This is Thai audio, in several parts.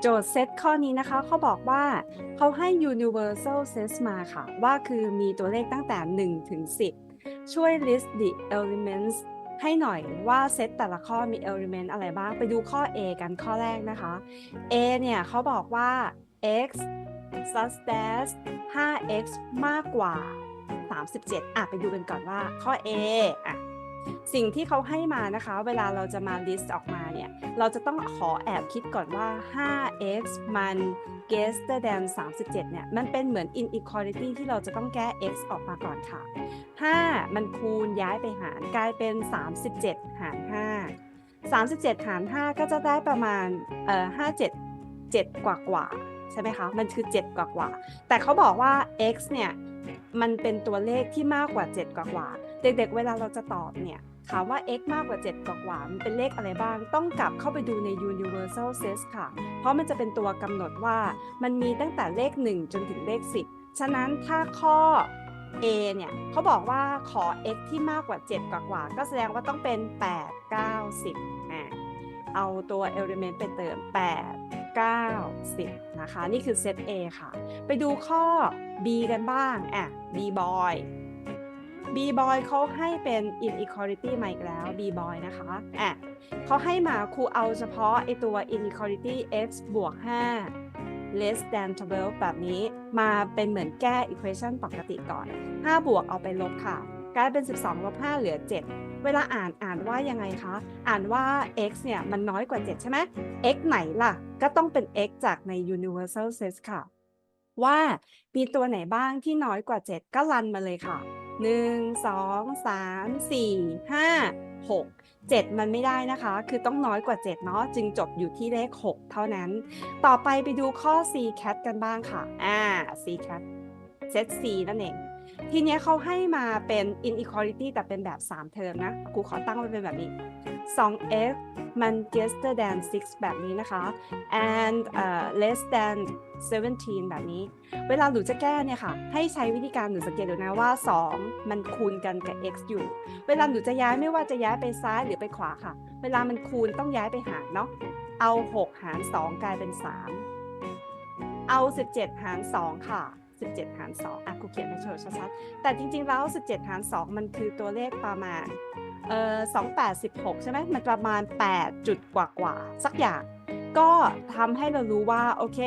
โจทย์เซตข้อนี้นะคะเขาบอกว่าเขาให้ universal set มาค่ะ ว่าคือมีตัวเลขตั้งแต่ 1 ถึง 10 ช่วย list the elements ให้หน่อยว่าเซตแต่ละข้อมี element อะไรบ้าง ไปดูข้อ A กันข้อแรกนะคะ A เนี่ยเขาบอกว่า x such that 5x มากกว่า 37 อะ ไปดูกันก่อนว่าข้อ A อะ สิ่งที่เขาให้มานะคะ เวลาเราจะมา list ออกมาเนี่ย เราจะต้องขอแอบคิดก่อนว่า 5x มัน greater than 37 เนี่ย มันเป็นเหมือน inequality ที่เราจะต้องแก้ x ออกมาก่อนค่ะ 5 มันคูณย้ายไปหารกลายเป็น 37 หาร 5 37 หาร 5 ก็จะได้ประมาณเอ่อ57 7 กว่ากว่าใช่ไหมคะ มันคือ 7 กว่ากว่า แต่เขาบอกว่า x เนี่ย มันเป็นตัวเลขที่มากกว่า 7 กว่ากว่า เด็กๆ เวลาเราจะตอบเนี่ยถามว่า x มากกว่า 7 กว่ากว่ามันเป็นเลขอะไรบ้าง ต้องกลับเข้าไปดูใน universal set ค่ะ เพราะมันจะเป็นตัวกำหนดว่ามันมีตั้งแต่เลข 1 จนถึงเลข 10 ฉะนั้นถ้าข้อ A เนี่ยเขาบอกว่าขอ x ที่มากกว่า 7 กว่ากว่า ก็แสดงว่าต้องเป็น 8 9 10อะเอาตัว element ไปเติม 8 9 10 นะคะ นี่คือเซต A ค่ะ ไปดูข้อ B กันบ้างอะ B boy B boy เขาให้เป็น inequality มาอีกแล้ว B boy นะคะอะเขาให้มาครูเอาเฉพาะไอตัว inequality x บวก 5 less than 12 แบบนี้มาเป็นเหมือนแก้ equation ปกติก่อน 5 บวกเอาไปลบค่ะ กลายเป็น 12 ลบ 5 เหลือ 7เวลาอ่านอ่านว่ายังไงคะ อ่านว่า x เนี่ยมันน้อยกว่า 7 ใช่ไหม x ไหนล่ะ ก็ต้องเป็น x จากใน universal set ค่ะ ว่ามีตัวไหนบ้างที่น้อยกว่า 7 ก็รันมาเลยค่ะ 1 2 3 4 5 6 7 มันไม่ได้นะคะ คือต้องน้อยกว่า 7 เนาะจึงจบอยู่ที่เลข 6 เท่านั้น ต่อไปไปดูข้อ c cat กันบ้างค่ะ อ่า c cat เซต c นั่นเอง ทีนี้เขาให้มาเป็น inequality แต่เป็นแบบ 3 เทอมนะ กูขอตั้งไว้เป็นแบบนี้ 2x มัน greater than 6 แบบนี้นะคะ and uh, less than 17 แบบนี้ เวลาหนูจะแก้เนี่ยค่ะ ให้ใช้วิธีการหนูสังเกตดูนะว่า 2 มันคูณกันกับ x อยู่ เวลาหนูจะย้ายไม่ว่าจะย้ายไปซ้ายหรือไปขวาค่ะ เวลามันคูณต้องย้ายไปหารเนาะ เอา 6 หาร 2 กลายเป็น 3 เอา 17 หาร 2 ค่ะ 17 หาร 2 อะครูเขียนให้โชว์ชัดๆแต่จริงๆแล้ว 17 หาร 2 มันคือตัวเลขประมาณเอ่อ2816 ใช่ไหมมันประมาณ 8 จุดกว่าๆสักอย่าง ก็ทำให้เรารู้ว่า โอเค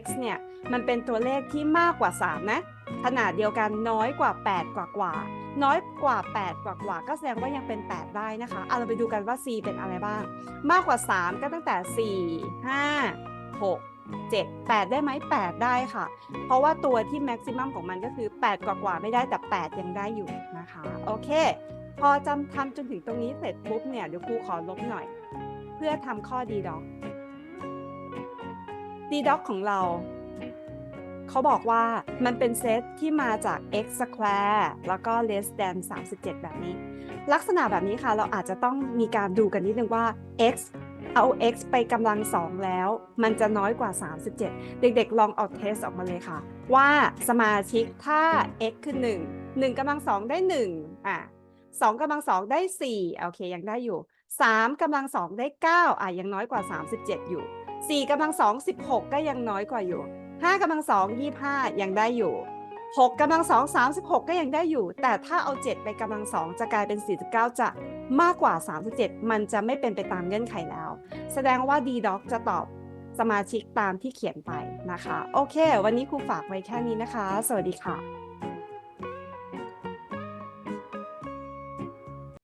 x เนี่ย มันเป็นตัวเลขที่มากกว่า 3 นะ ขนาดเดียวกันน้อยกว่า 8 กว่ากว่า น้อยกว่า 8 กว่ากว่า ก็แสดงว่ายังเป็น 8 ได้นะคะเอาเราไปดูกันว่า c เป็นอะไรบ้าง มากกว่า 3 ก็ตั้งแต่ 4 5 6 7 8 ได้ไหม8 ได้ค่ะ เพราะว่าตัวที่แม็กซิมัมของมันก็คือ 8 กว่ากว่าไม่ได้แต่ 8 ยังได้อยู่นะคะ โอเค พอจำทำจนถึงตรงนี้เสร็จปุ๊บเนี่ยเดี๋ยวครูขอลบหน่อย เพื่อทำข้อดีด็อกดีด็อกของเรา เขาบอกว่ามันเป็นเซตที่มาจาก x square แล้วก็ less than 37 แบบนี้ ลักษณะแบบนี้ค่ะเราอาจจะต้องมีการดูกันนิดนึงว่า x เอา x ไปกำลังสองแล้ว มันจะน้อยกว่า 37 เด็กๆ ลองเอาเทสออกมาเลยค่ะ ว่าสมาชิกถ้า x คือ 1 1กำลังสองได้1อะ2กำลังสองได้4โอเคยังได้อยู่ 3กำลังสองได้9อะยังน้อยกว่า 37 อยู่ 4กำลังสอง16 ก็ยังน้อยกว่าอยู่ 5กำลังสอง25 ยังได้อยู่ 6กำลังสอง36 ก็ยังได้อยู่ แต่ถ้าเอา 7 ไปกำลังสองจะกลายเป็น 49 จะมากกว่า 37 มันจะไม่เป็นไปตามเงื่อนไขแล้ว แสดงว่า d d o c จะตอบสมาชิกตามที่เขียนไปนะคะ โอเค วันนี้ครูฝากไว้แค่นี้นะคะ สวัสดีค่ะ